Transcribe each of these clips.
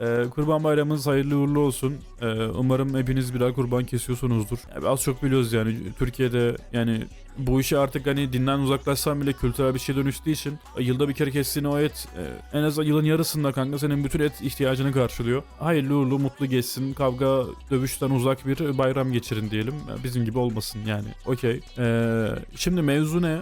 Ee, kurban bayramınız hayırlı uğurlu olsun. Ee, umarım hepiniz birer kurban kesiyorsunuzdur. Ya, az çok biliyoruz yani Türkiye'de yani bu işi artık hani dinden uzaklaşsan bile kültürel bir şey dönüştüğü için yılda bir kere kestiğin o et e, en az yılın yarısında kanka senin bütün et ihtiyacını karşılıyor. Hayırlı uğurlu mutlu geçsin kavga dövüşten uzak bir bayram geçirin diyelim. Bizim gibi olmasın yani. Okey. Ee, şimdi mevzu ne?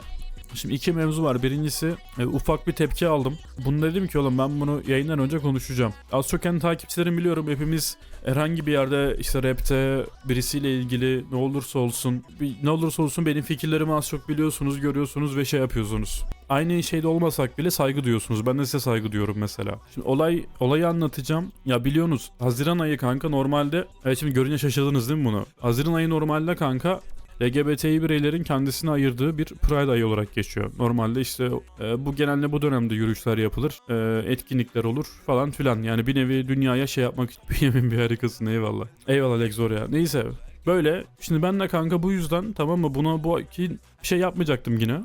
Şimdi iki mevzu var. Birincisi e, ufak bir tepki aldım. Bunu dedim ki oğlum ben bunu yayından önce konuşacağım. Az çok kendi takipçilerim biliyorum. Hepimiz herhangi bir yerde işte rapte birisiyle ilgili ne olursa olsun ne olursa olsun benim fikirlerimi az çok biliyorsunuz, görüyorsunuz ve şey yapıyorsunuz. Aynı şeyde olmasak bile saygı duyuyorsunuz. Ben de size saygı duyuyorum mesela. Şimdi olay olayı anlatacağım. Ya biliyorsunuz Haziran ayı kanka normalde evet şimdi görünce şaşırdınız değil mi bunu? Haziran ayı normalde kanka LGBTİ bireylerin kendisine ayırdığı bir Pride ayı olarak geçiyor. Normalde işte e, bu genelde bu dönemde yürüyüşler yapılır, e, etkinlikler olur falan filan. Yani bir nevi dünyaya şey yapmak Bünyamin bir harikasın eyvallah. Eyvallah Lexor ya. Neyse böyle. Şimdi ben de kanka bu yüzden tamam mı buna bu ki bir şey yapmayacaktım yine.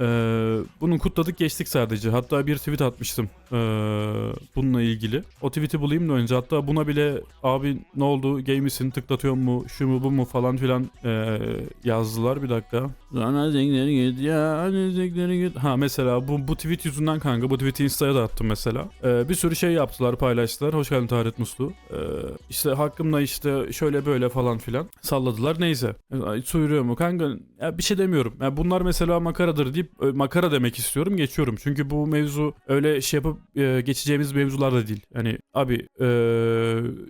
Ee, bunu kutladık geçtik sadece. Hatta bir tweet atmıştım ee, bununla ilgili. O tweet'i bulayım da önce. Hatta buna bile abi ne oldu gay misin tıklatıyor mu şu mu bu mu falan filan ee, yazdılar. Bir dakika. Ana zengleri git ya ana zengleri git. Ha mesela bu, bu tweet yüzünden kanka bu tweet'i insta'ya da attım mesela. Ee, bir sürü şey yaptılar paylaştılar. Hoş geldin Taharet Muslu. Ee, işte hakkımda işte şöyle böyle falan filan salladılar. Neyse. Ay, Suyuruyor mu kanka? Ya bir şey demiyorum. Ya bunlar mesela makaradır deyip e, makara demek istiyorum. Geçiyorum. Çünkü bu mevzu öyle şey yapıp e, geçeceğimiz mevzular da değil. Yani abi e,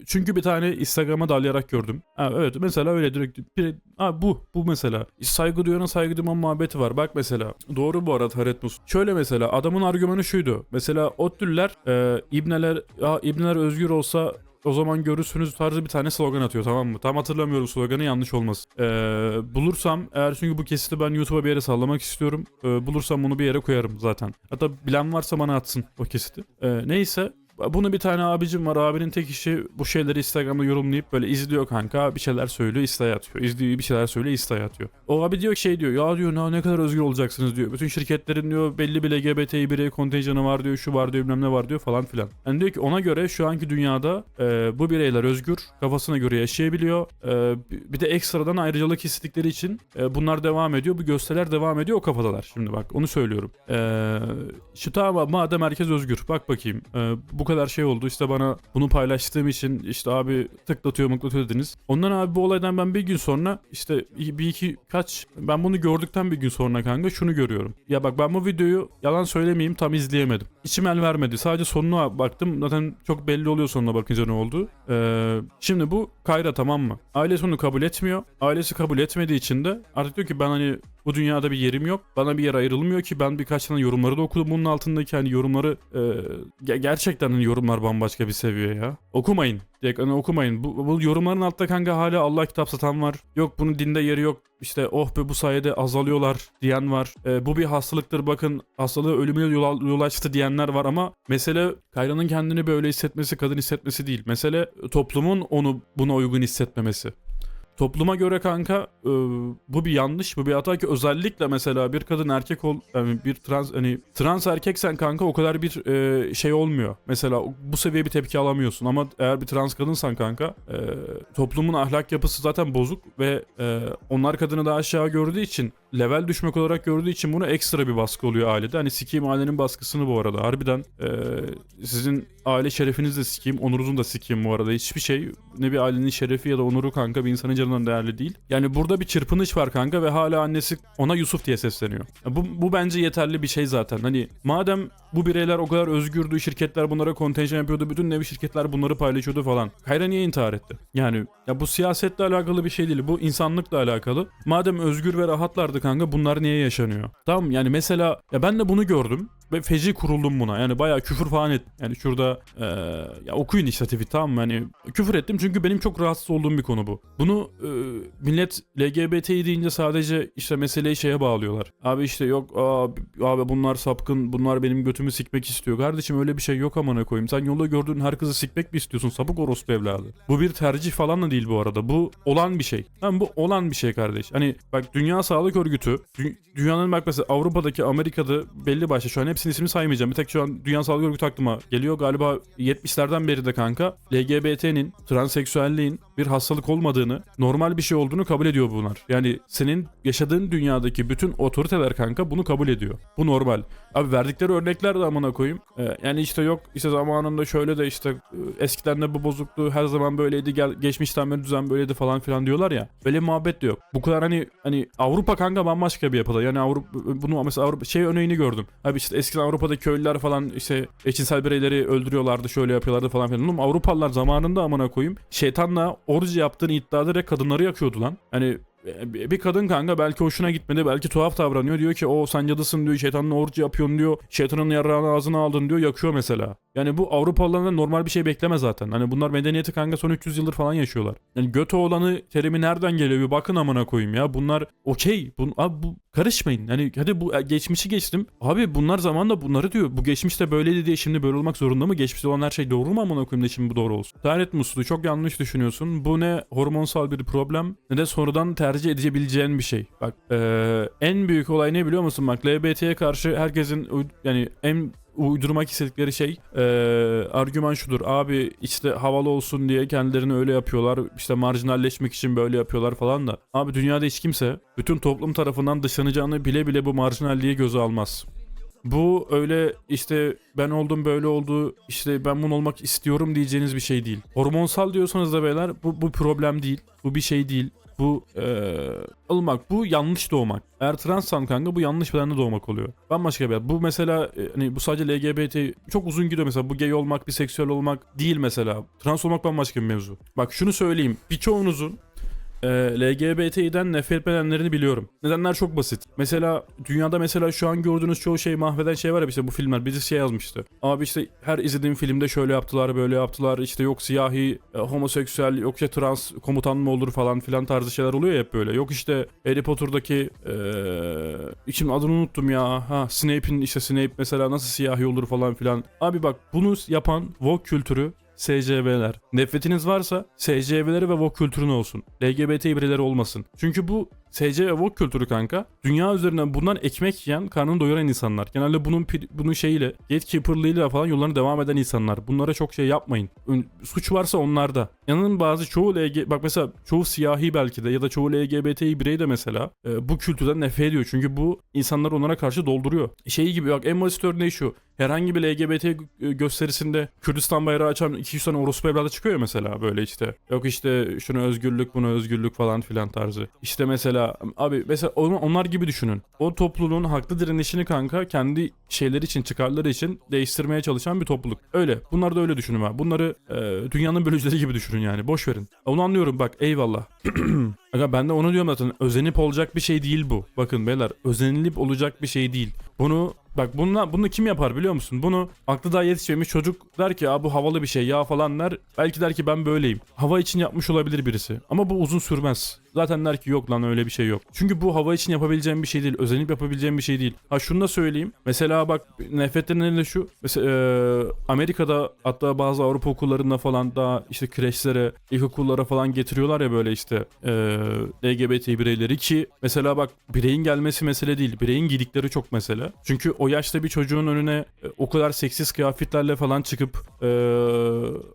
çünkü bir tane Instagram'a dalayarak gördüm. Ha, evet mesela öyle direkt bir, ha, bu bu mesela. Saygı duyana saygı duyma muhabbeti var. Bak mesela. Doğru bu arada Taret Mus. Şöyle mesela adamın argümanı şuydu. Mesela Ottüller e, İbneler ya İbneler özgür olsa o zaman görürsünüz tarzı bir tane slogan atıyor tamam mı? Tam hatırlamıyorum sloganı yanlış olmasın. Ee, bulursam eğer çünkü bu kesiti ben YouTube'a bir yere sallamak istiyorum. Ee, bulursam bunu bir yere koyarım zaten. Hatta bilen varsa bana atsın o kesiti. Ee, neyse bunu bir tane abicim var. Abinin tek işi bu şeyleri Instagram'da yorumlayıp böyle izliyor kanka. Bir şeyler söylüyor, istaya atıyor. İzliyor bir şeyler söylüyor, istaya atıyor. O abi diyor şey diyor. Ya diyor "ne- ne kadar özgür olacaksınız diyor. Bütün şirketlerin diyor belli bir LGBTİ birey kontenjanı var diyor. Şu var diyor bilmem ne var diyor falan filan. Yani diyor ki ona göre şu anki dünyada e, bu bireyler özgür. Kafasına göre yaşayabiliyor. E, bir de ekstradan ayrıcalık istedikleri için e, bunlar devam ediyor. Bu gösteriler devam ediyor. O kafadalar. Şimdi bak onu söylüyorum. E, şu tamam madem herkes özgür. Bak bakayım. E, bu kadar şey oldu. İşte bana bunu paylaştığım için işte abi tıklatıyor mıklatıyor dediniz. Ondan abi bu olaydan ben bir gün sonra işte bir iki kaç ben bunu gördükten bir gün sonra kanka şunu görüyorum. Ya bak ben bu videoyu yalan söylemeyeyim tam izleyemedim. İçim el vermedi. Sadece sonuna baktım. Zaten çok belli oluyor sonuna bakınca ne oldu. Ee, şimdi bu Kayra tamam mı? Ailesi onu kabul etmiyor. Ailesi kabul etmediği için de artık diyor ki ben hani bu dünyada bir yerim yok. Bana bir yer ayrılmıyor ki ben birkaç tane yorumları da okudum bunun altındaki hani yorumları e, ge- gerçekten hani yorumlar bambaşka bir seviye ya. Okumayın. Direkt hani okumayın. Bu, bu yorumların altta kanka hala Allah kitap satan var. Yok bunun dinde yeri yok. İşte oh be bu sayede azalıyorlar diyen var. E, bu bir hastalıktır bakın hastalığı ölümüne yol, yol açtı diyenler var ama mesele Kayra'nın kendini böyle hissetmesi, kadın hissetmesi değil. Mesele toplumun onu buna uygun hissetmemesi. Topluma göre kanka e, bu bir yanlış, bu bir hata ki özellikle mesela bir kadın erkek ol, yani bir trans hani trans erkeksen kanka o kadar bir e, şey olmuyor. Mesela bu seviye bir tepki alamıyorsun ama eğer bir trans kadınsan kanka e, toplumun ahlak yapısı zaten bozuk ve e, onlar kadını daha aşağı gördüğü için level düşmek olarak gördüğü için bunu ekstra bir baskı oluyor ailede. Hani sikeyim ailenin baskısını bu arada. Harbiden e, sizin aile şerefinizi de sikeyim, onurunuzun da sikeyim bu arada. Hiçbir şey ne bir ailenin şerefi ya da onuru kanka bir insanın canından değerli değil. Yani burada bir çırpınış var kanka ve hala annesi ona Yusuf diye sesleniyor. Bu, bu bence yeterli bir şey zaten. Hani madem bu bireyler o kadar özgürdü, şirketler bunlara kontenjan yapıyordu, bütün nevi şirketler bunları paylaşıyordu falan. Kayra niye intihar etti? Yani ya bu siyasetle alakalı bir şey değil. Bu insanlıkla alakalı. Madem özgür ve rahatlardı kanka bunlar niye yaşanıyor? Tamam yani mesela ya ben de bunu gördüm ve feci kuruldum buna. Yani bayağı küfür falan et. Yani şurada eee, ya okuyun işte tweet tamam mı? Yani küfür ettim çünkü benim çok rahatsız olduğum bir konu bu. Bunu eee, millet LGBT'yi deyince sadece işte meseleyi şeye bağlıyorlar. Abi işte yok abi, abi bunlar sapkın bunlar benim götümü sikmek istiyor. Kardeşim öyle bir şey yok amına koyayım. Sen yolda gördüğün her kızı sikmek mi istiyorsun? Sapık orospu evladı. Bu bir tercih falan da değil bu arada. Bu olan bir şey. Tamam bu olan bir şey kardeş. Hani bak Dünya Sağlık Örgütü dü- dünyanın bak mesela Avrupa'daki Amerika'da belli başlı şu an hep hepsinin ismini saymayacağım. Bir tek şu an Dünya Sağlık Örgütü aklıma geliyor. Galiba 70'lerden beri de kanka LGBT'nin, transseksüelliğin bir hastalık olmadığını, normal bir şey olduğunu kabul ediyor bunlar. Yani senin yaşadığın dünyadaki bütün otoriteler kanka bunu kabul ediyor. Bu normal. Abi verdikleri örnekler de amına koyayım. Ee, yani işte yok işte zamanında şöyle de işte e, eskiden de bu bozuktu her zaman böyleydi gel geçmişten beri düzen böyleydi falan filan diyorlar ya. Böyle muhabbet de yok. Bu kadar hani hani Avrupa kanka bambaşka bir yapıda. Yani Avrupa bunu mesela Avrupa şey örneğini gördüm. Abi işte eskiden Avrupa'daki köylüler falan işte eşcinsel bireyleri öldürüyorlardı şöyle yapıyorlardı falan filan. Oğlum Avrupalılar zamanında amına koyayım şeytanla orji yaptığını iddia ederek kadınları yakıyordu lan. Hani bir bir kadın kanka belki hoşuna gitmedi belki tuhaf davranıyor diyor ki o sen cadısın diyor şeytanla orcu yapıyorsun diyor şeytanın yarrağını ağzına aldın diyor yakıyor mesela. Yani bu Avrupalılardan normal bir şey bekleme zaten. Hani bunlar medeniyeti kanka son 300 yıldır falan yaşıyorlar. Yani götü olanı terimi nereden geliyor bir bakın amına koyayım ya. Bunlar okey. Bun, abi bu karışmayın. Hani hadi bu e, geçmişi geçtim. Abi bunlar zamanla bunları diyor. Bu geçmişte böyleydi diye şimdi böyle olmak zorunda mı? Geçmişte olan her şey doğru mu amına koyayım da şimdi bu doğru olsun. Taharet musluğu çok yanlış düşünüyorsun. Bu ne hormonsal bir problem ne de sonradan tercih edebileceğin bir şey. Bak eee, en büyük olay ne biliyor musun? Bak LBT'ye karşı herkesin yani en uydurmak istedikleri şey eee, argüman şudur. Abi işte havalı olsun diye kendilerini öyle yapıyorlar. İşte marjinalleşmek için böyle yapıyorlar falan da. Abi dünyada hiç kimse bütün toplum tarafından dışlanacağını bile bile bu marjinalliği göze almaz. Bu öyle işte ben oldum böyle oldu işte ben bunu olmak istiyorum diyeceğiniz bir şey değil. Hormonsal diyorsanız da beyler bu, bu problem değil. Bu bir şey değil. Bu eee olmak bu yanlış doğmak. Eğer transsan kanka bu yanlış bedende doğmak oluyor. Bambaşka bir yer. Bu mesela e, hani bu sadece LGBT çok uzun gidiyor mesela bu gay olmak, biseksüel olmak değil mesela. Trans olmak bambaşka bir mevzu. Bak şunu söyleyeyim. Birçoğunuzun e, LGBT'den nefret edenlerini biliyorum. Nedenler çok basit. Mesela dünyada mesela şu an gördüğünüz çoğu şey mahveden şey var ya işte bu filmler birisi şey yazmıştı. Abi işte her izlediğim filmde şöyle yaptılar böyle yaptılar işte yok siyahi e, homoseksüel yok işte trans komutan mı olur falan filan tarzı şeyler oluyor ya hep böyle. Yok işte Harry Potter'daki e, şimdi adını unuttum ya. Ha Snape'in işte Snape mesela nasıl siyahi olur falan filan. Abi bak bunu yapan woke kültürü SCV'ler. Nefretiniz varsa SCV'leri ve woke kültürün olsun. LGBT bireyleri olmasın. Çünkü bu SC ve woke kültürü kanka dünya üzerinden bundan ekmek yiyen, karnını doyuran insanlar. Genelde bunun bunun şeyiyle, gatekeeper'lığıyla falan yollarına devam eden insanlar. Bunlara çok şey yapmayın. Suç varsa onlarda. Yanının bazı çoğu LG bak mesela çoğu siyahi belki de ya da çoğu LGBTİ birey de mesela e, bu kültürden nefret ediyor. Çünkü bu insanlar onlara karşı dolduruyor. Şey gibi bak en basit örneği şu. Herhangi bir LGBT gö- gösterisinde Kürdistan bayrağı açan 200 tane orospu evladı çıkıyor mesela böyle işte. Yok işte şuna özgürlük buna özgürlük falan filan tarzı. İşte mesela abi mesela onlar gibi düşünün. O topluluğun haklı direnişini kanka kendi şeyleri için çıkarları için değiştirmeye çalışan bir topluluk. Öyle. Bunlar da öyle düşünün ha. Bunları e, dünyanın bölücüleri gibi düşünün yani. Boş verin. Onu anlıyorum bak eyvallah. Aga ben de onu diyorum zaten. Özenip olacak bir şey değil bu. Bakın beyler özenilip olacak bir şey değil. Bunu bak bununla, bunu kim yapar biliyor musun? Bunu aklı daha yetişmemiş çocuk der ki Aa, bu havalı bir şey ya falan der. Belki der ki ben böyleyim. Hava için yapmış olabilir birisi. Ama bu uzun sürmez. Zaten der ki yok lan öyle bir şey yok. Çünkü bu hava için yapabileceğim bir şey değil. Özenip yapabileceğim bir şey değil. Ha şunu da söyleyeyim. Mesela bak nefretlenen de şu. Mesela eee, Amerika'da hatta bazı Avrupa okullarında falan daha işte kreşlere, ilkokullara falan getiriyorlar ya böyle işte eee LGBT bireyleri ki mesela bak bireyin gelmesi mesele değil. Bireyin gidikleri çok mesele. Çünkü o yaşta bir çocuğun önüne e, o kadar seksiz kıyafetlerle falan çıkıp eee,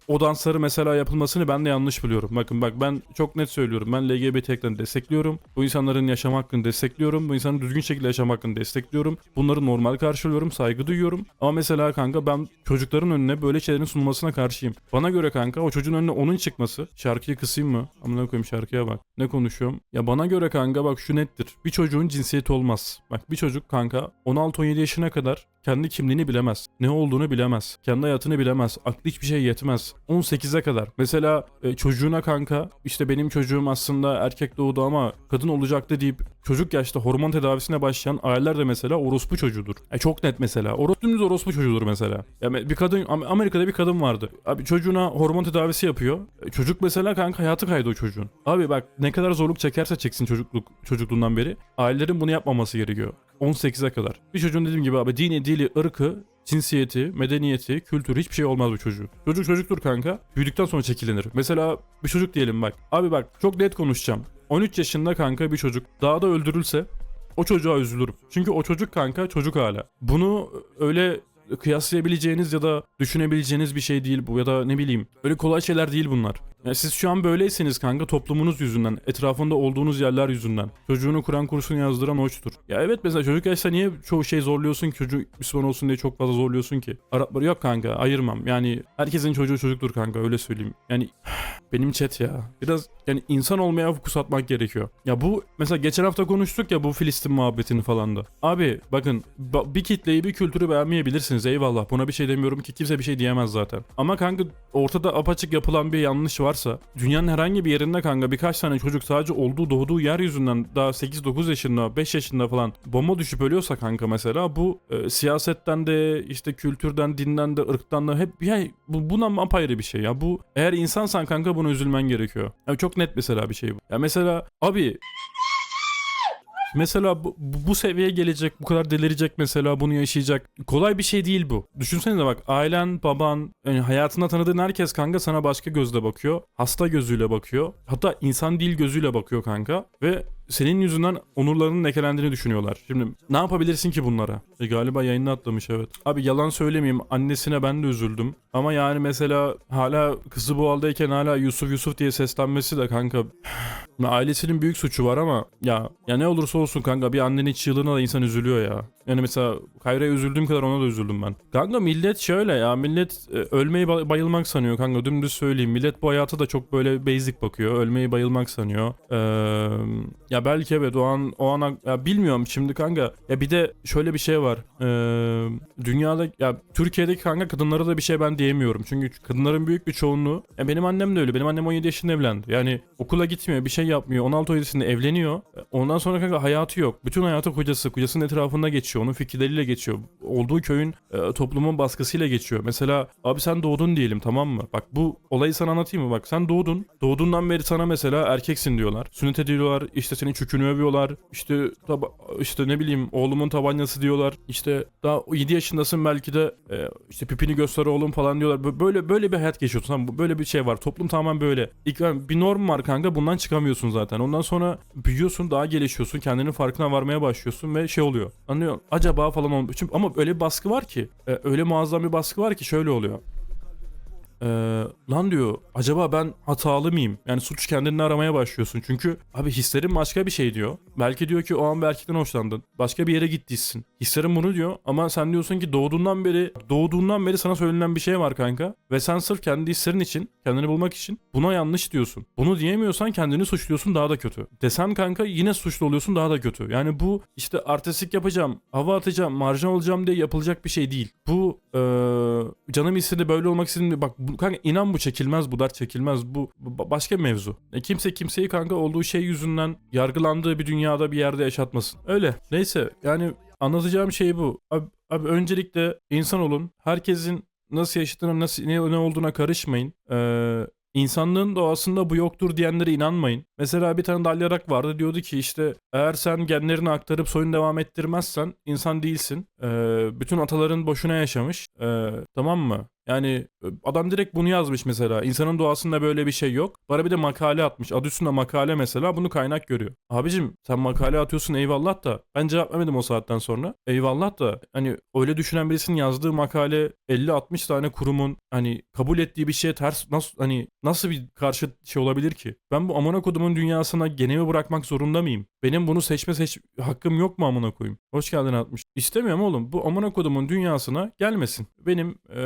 o dansları mesela yapılmasını ben de yanlış buluyorum. Bakın bak ben çok net söylüyorum. Ben LGBT haklarını destekliyorum. Bu insanların yaşam hakkını destekliyorum. Bu insanın düzgün şekilde yaşam hakkını destekliyorum. Bunları normal karşılıyorum. Saygı duyuyorum. Ama mesela kanka ben çocukların önüne böyle şeylerin sunulmasına karşıyım. Bana göre kanka o çocuğun önüne onun çıkması. Şarkıyı kısayım mı? Amına koyayım şarkıya bak. Ne konuşuyorum? Ya bana göre kanka bak şu nettir. Bir çocuğun cinsiyeti olmaz. Bak bir çocuk kanka 16-17 yaşına kadar kendi kimliğini bilemez. Ne olduğunu bilemez. Kendi hayatını bilemez. Aklı hiçbir şey yetmez. 18'e kadar. Mesela e, çocuğuna kanka işte benim çocuğum aslında erkek doğdu ama kadın olacaktı deyip çocuk yaşta hormon tedavisine başlayan aileler de mesela orospu çocuğudur. E, çok net mesela. Orospu dümdüz orospu çocuğudur mesela. Yani bir kadın Am- Amerika'da bir kadın vardı. Abi çocuğuna hormon tedavisi yapıyor. E, çocuk mesela kanka hayatı kaydı o çocuğun. Abi bak ne kadar zorluk çekerse çeksin çocukluk çocukluğundan beri ailelerin bunu yapmaması gerekiyor. 18'e kadar. Bir çocuğun dediğim gibi abi dini, dili, ırkı, cinsiyeti, medeniyeti, kültürü hiçbir şey olmaz bu çocuğun. Çocuk çocuktur kanka. Büyüdükten sonra çekilinir. Mesela bir çocuk diyelim bak. Abi bak çok net konuşacağım. 13 yaşında kanka bir çocuk dağda öldürülse o çocuğa üzülürüm. Çünkü o çocuk kanka çocuk hala. Bunu öyle kıyaslayabileceğiniz ya da düşünebileceğiniz bir şey değil bu ya da ne bileyim öyle kolay şeyler değil bunlar. Yani siz şu an böyleyseniz kanka toplumunuz yüzünden, etrafında olduğunuz yerler yüzünden. Çocuğunu Kur'an kursunu yazdıran oçtur. Ya evet mesela çocuk yaşta niye çoğu şey zorluyorsun ki çocuk Müslüman olsun diye çok fazla zorluyorsun ki? Arapları yok kanka ayırmam. Yani herkesin çocuğu çocuktur kanka öyle söyleyeyim. Yani benim chat ya. Biraz yani insan olmaya fokus atmak gerekiyor. Ya bu mesela geçen hafta konuştuk ya bu Filistin muhabbetini falan da. Abi bakın ba- bir kitleyi bir kültürü beğenmeyebilirsiniz eyvallah. Buna bir şey demiyorum ki kimse bir şey diyemez zaten. Ama kanka ortada apaçık yapılan bir yanlış varsa dünyanın herhangi bir yerinde kanka birkaç tane çocuk sadece olduğu doğduğu yer yüzünden daha 8-9 yaşında 5 yaşında falan bomba düşüp ölüyorsa kanka mesela bu e, siyasetten de işte kültürden dinden de ırktan da hep yani bu, buna apayrı bir şey ya bu eğer insansan kanka buna üzülmen gerekiyor. Ya çok net mesela bir şey bu. Ya mesela abi Mesela bu, bu seviyeye gelecek, bu kadar delirecek mesela bunu yaşayacak. Kolay bir şey değil bu. Düşünsenize bak ailen, baban, yani hayatında tanıdığın herkes kanka sana başka gözle bakıyor. Hasta gözüyle bakıyor. Hatta insan değil gözüyle bakıyor kanka. Ve senin yüzünden onurlarının lekelendiğini düşünüyorlar. Şimdi ne yapabilirsin ki bunlara? E, galiba yayını atlamış evet. Abi yalan söylemeyeyim annesine ben de üzüldüm. Ama yani mesela hala kızı bu haldeyken hala Yusuf Yusuf diye seslenmesi de kanka ailesinin büyük suçu var ama ya ya ne olursa olsun kanka bir annenin çığlığına da insan üzülüyor ya. Yani mesela Kayra'ya üzüldüğüm kadar ona da üzüldüm ben. Kanka millet şöyle ya millet e, ölmeyi ba- bayılmak sanıyor kanka dümdüz söyleyeyim. Millet bu hayata da çok böyle basic bakıyor. Ölmeyi bayılmak sanıyor. Ee, ya belki evet o an o an ya bilmiyorum şimdi kanka. Ya bir de şöyle bir şey var. Ee, dünyada ya Türkiye'deki kanka kadınlara da bir şey ben diyemiyorum. Çünkü kadınların büyük bir çoğunluğu ya benim annem de öyle. Benim annem 17 yaşında evlendi. Yani okula gitmiyor, bir şey yapmıyor. 16 17'sinde evleniyor. Ondan sonra kanka hayatı yok. Bütün hayatı kocası, kocasının etrafında geçiyor. Onun fikirleriyle geçiyor. Olduğu köyün e, toplumun baskısıyla geçiyor. Mesela abi sen doğdun diyelim tamam mı? Bak bu olayı sana anlatayım mı? Bak sen doğdun. Doğduğundan beri sana mesela erkeksin diyorlar. Sünnet ediyorlar. İşte senin çükünü övüyorlar. İşte taba- işte ne bileyim oğlumun tabancası diyorlar. İşte daha 7 yaşındasın belki de e, işte pipini göster oğlum falan diyorlar. Bö- Böyle böyle bir hayat geçiyorsun. Tamam, böyle bir şey var. Toplum tamamen böyle. İlk bir norm var kanka. Bundan çıkamıyorsun zaten. Ondan sonra büyüyorsun, daha gelişiyorsun. Kendinin farkına varmaya başlıyorsun ve şey oluyor. Anlıyor? Acaba falan. Çünkü ama öyle bir baskı var ki, e, öyle muazzam bir baskı var ki şöyle oluyor. Ee, lan diyor acaba ben hatalı mıyım? Yani suç kendini aramaya başlıyorsun. Çünkü abi hislerin başka bir şey diyor. Belki diyor ki o an bir erkekten hoşlandın. Başka bir yere gittiysin. Hislerin bunu diyor ama sen diyorsun ki doğduğundan beri doğduğundan beri sana söylenen bir şey var kanka. Ve sen sırf kendi hislerin için, kendini bulmak için buna yanlış diyorsun. Bunu diyemiyorsan kendini suçluyorsun daha da kötü. Desen kanka yine suçlu oluyorsun daha da kötü. Yani bu işte artistik yapacağım, hava atacağım, marjin olacağım diye yapılacak bir şey değil. Bu eee canım istedi böyle olmak istedim. Bak bu, kanka inan bu çekilmez bu dert çekilmez bu, bu başka bir mevzu. E, kimse kimseyi kanka olduğu şey yüzünden yargılandığı bir dünyada bir yerde yaşatmasın. Öyle. Neyse yani anlatacağım şey bu. Abi, abi öncelikle insan olun. Herkesin nasıl yaşadığına nasıl ne, ne olduğuna karışmayın. Ee, İnsanlığın doğasında bu yoktur diyenlere inanmayın. Mesela bir tane dalyarak vardı diyordu ki işte eğer sen genlerini aktarıp soyunu devam ettirmezsen insan değilsin. Ee, bütün ataların boşuna yaşamış. Ee, tamam mı? Yani e, adam direkt bunu yazmış mesela. İnsanın doğasında böyle bir şey yok. Bana bir de makale atmış. Adı üstünde makale mesela. Bunu kaynak görüyor. Abicim sen makale atıyorsun eyvallah da. Ben cevap vermedim o saatten sonra. Eyvallah da hani öyle düşünen birisinin yazdığı makale 50-60 tane kurumun hani kabul ettiği bir şeye ters nasıl hani nasıl bir karşı şey olabilir ki? Ben bu amına kodumun dünyasına genemi bırakmak zorunda mıyım? Benim bunu seçme seç hakkım yok mu amına koyayım? Hoş geldin 60. İstemiyorum oğlum. Bu amına kodumun dünyasına gelmesin. Benim e,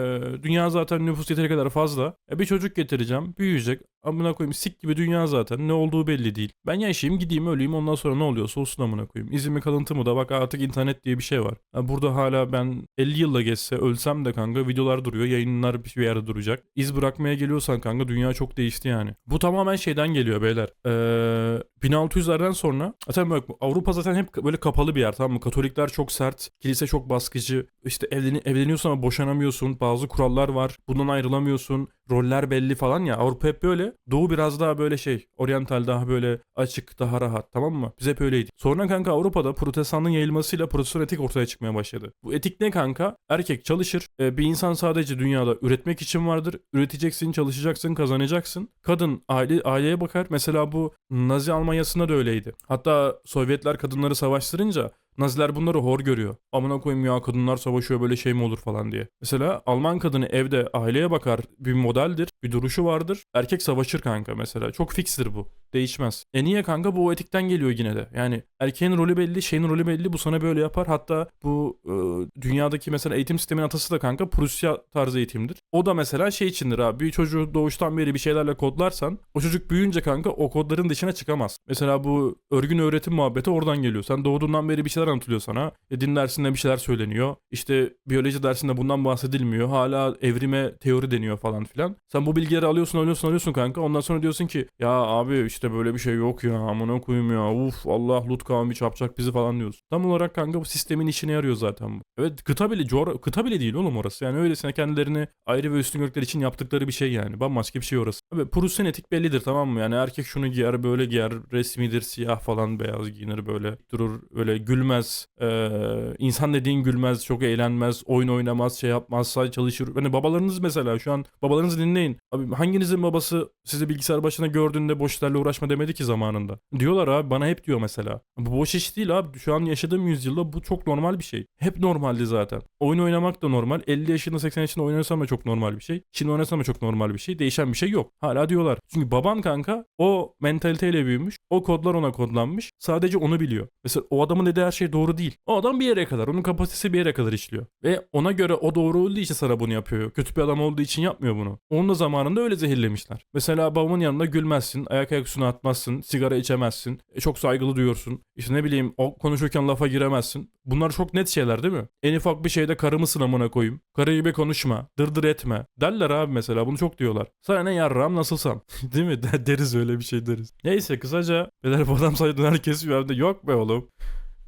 dünya zaten nüfus yeteri kadar fazla. E, bir çocuk getireceğim. Büyüyecek. Amına koyayım sik gibi dünya zaten. Ne olduğu belli değil. Ben yaşayayım gideyim öleyim ondan sonra ne oluyorsa olsun amına koyayım. İzin mi kalıntı mı da bak artık internet diye bir şey var. Ha, burada hala ben 50 yılla geçse ölsem de kanka videolar duruyor. Yayınlar bir yerde duracak. İz bırakmaya geliyorsan kanka dünya çok değişti yani. Bu tamamen şeyden geliyor beyler. Ee, 1600'lerden sonra zaten bak Avrupa zaten hep böyle kapalı bir yer tamam mı? Katolikler çok sert. Kilise çok baskıcı. İşte evleni, evleniyorsun ama boşanamıyorsun. Bazı kurallar var. Bundan ayrılamıyorsun. Roller belli falan ya. Avrupa hep böyle. Doğu biraz daha böyle şey oryantal daha böyle açık daha rahat tamam mı? Biz hep öyleydik. Sonra kanka Avrupa'da protestanlığın yayılmasıyla protestan etik ortaya çıkmaya başladı. Bu etik ne kanka? Erkek çalışır. E, bir insan sadece dünyada üretmek için vardır. Üreteceksin, çalışacaksın, kazanacaksın. Kadın aile aileye bakar. Mesela bu Nazi Almanya'sında da öyleydi. Hatta Sovyetler kadınları savaştırınca Naziler bunları hor görüyor. Amına koyayım ya kadınlar savaşıyor böyle şey mi olur falan diye. Mesela Alman kadını evde aileye bakar bir modeldir. Bir duruşu vardır. Erkek savaşır kanka mesela. Çok fikstir bu. Değişmez. E niye kanka? Bu o etikten geliyor yine de. Yani erkeğin rolü belli, şeyin rolü belli. Bu sana böyle yapar. Hatta bu e, dünyadaki mesela eğitim sistemin atası da kanka Prusya tarzı eğitimdir. O da mesela şey içindir abi. Bir çocuğu doğuştan beri bir şeylerle kodlarsan o çocuk büyüyünce kanka o kodların dışına çıkamaz. Mesela bu örgün öğretim muhabbeti oradan geliyor. Sen doğduğundan beri bir şeyler anlatılıyor sana. E, din dersinde bir şeyler söyleniyor. İşte biyoloji dersinde bundan bahsedilmiyor. Hala evrime teori deniyor falan filan. Sen bu bilgileri alıyorsun alıyorsun alıyorsun kanka. Ondan sonra diyorsun ki ya abi işte böyle bir şey yok ya amına koyayım ya. Uf Allah Lut kavmi çarpacak bizi falan diyorsun. Tam olarak kanka bu sistemin işine yarıyor zaten bu. Evet kıta bile coğra- kıta bile değil oğlum orası. Yani öylesine kendilerini ayrı ve üstün gökler için yaptıkları bir şey yani. Bambaşka bir şey orası. Abi Prus'un etik bellidir tamam mı? Yani erkek şunu giyer böyle giyer. Resmidir siyah falan beyaz giyinir böyle. Durur öyle gülmez. Ee, insan dediğin gülmez. Çok eğlenmez. Oyun oynamaz. Şey yapmaz. Sadece çalışır. Hani babalarınız mesela şu an babalarınızı dinleyin. Abi hanginizin babası sizi bilgisayar başına gördüğünde boş işlerle uğraşma demedi ki zamanında. Diyorlar abi bana hep diyor mesela. Bu boş iş değil abi. Şu an yaşadığım yüzyılda bu çok normal bir şey. Hep normaldi zaten. Oyun oynamak da normal. 50 yaşında 80 yaşında oynasam da çok normal bir şey. Şimdi oynasam da çok normal bir şey. Değişen bir şey yok. Hala diyorlar. Çünkü baban kanka o mentaliteyle büyümüş. O kodlar ona kodlanmış. Sadece onu biliyor. Mesela o adamın dediği her şey doğru değil. O adam bir yere kadar. Onun kapasitesi bir yere kadar işliyor. Ve ona göre o doğru olduğu için sana bunu yapıyor. Kötü bir adam olduğu için yapmıyor bunu. Onun da zamanında öyle zehirlemişler. Mesela babamın yanında gülmezsin. Ayak ayak üstüne atmazsın. Sigara içemezsin. e, çok saygılı duyuyorsun. İşte ne bileyim o konuşurken lafa giremezsin. Bunlar çok net şeyler değil mi? En ufak bir şeyde karımı sınamına koyayım. Karı gibi konuşma. Dırdır etme. Derler abi mesela bunu çok diyorlar. Sana ne yarrağım nasılsam. değil mi? De- deriz öyle bir şey deriz. Neyse kısaca beyler bu adam sayıdan herkes yok be oğlum.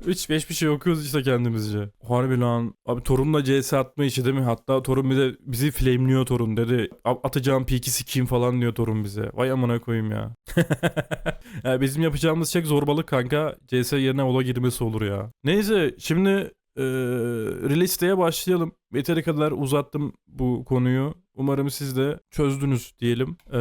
3-5 bir şey okuyoruz işte kendimizce. Harbi lan. Abi Torun'la CS atma işi değil mi? Hatta Torun bir de bizi flameliyor Torun dedi. "A- Atacağım piki sikeyim falan diyor Torun bize. Vay amına koyayım ya. ya bizim yapacağımız şey zorbalık kanka. CS yerine ola girmesi olur ya. Neyse şimdi eee release'ye başlayalım. Yeteri kadar uzattım bu konuyu. Umarım siz de çözdünüz diyelim. Eee,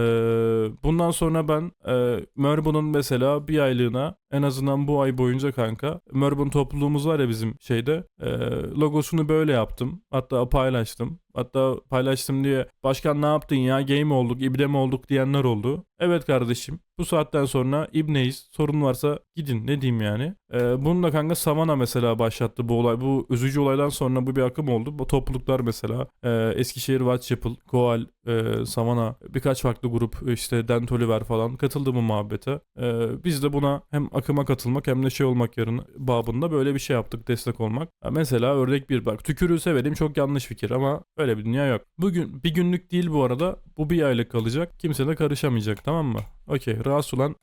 bundan sonra ben eee Merbun'un mesela bir aylığına en azından bu ay boyunca kanka Merbun topluluğumuz var ya bizim şeyde eee, logosunu böyle yaptım. Hatta paylaştım. Hatta paylaştım diye başkan ne yaptın ya game olduk ibne mi olduk diyenler oldu. Evet kardeşim bu saatten sonra ibneyiz sorun varsa gidin ne diyeyim yani. Eee bunu da kanka Savana mesela başlattı bu olay. Bu üzücü olaydan sonra bu bir akım oldu. Bu topluluklar mesela eee, Eskişehir Whitechapel, Goal, eee Savana birkaç farklı grup işte Dent Oliver falan katıldı bu muhabbete. Eee, biz de buna hem akıma katılmak hem de şey olmak yarın babında böyle bir şey yaptık destek olmak. Ha, mesela örnek bir bak tükürüğü severim çok yanlış fikir ama öyle bir dünya yok. Bugün bir günlük değil bu arada bu bir aylık kalacak kimse de karışamayacak tamam mı? Okey rahatsız olan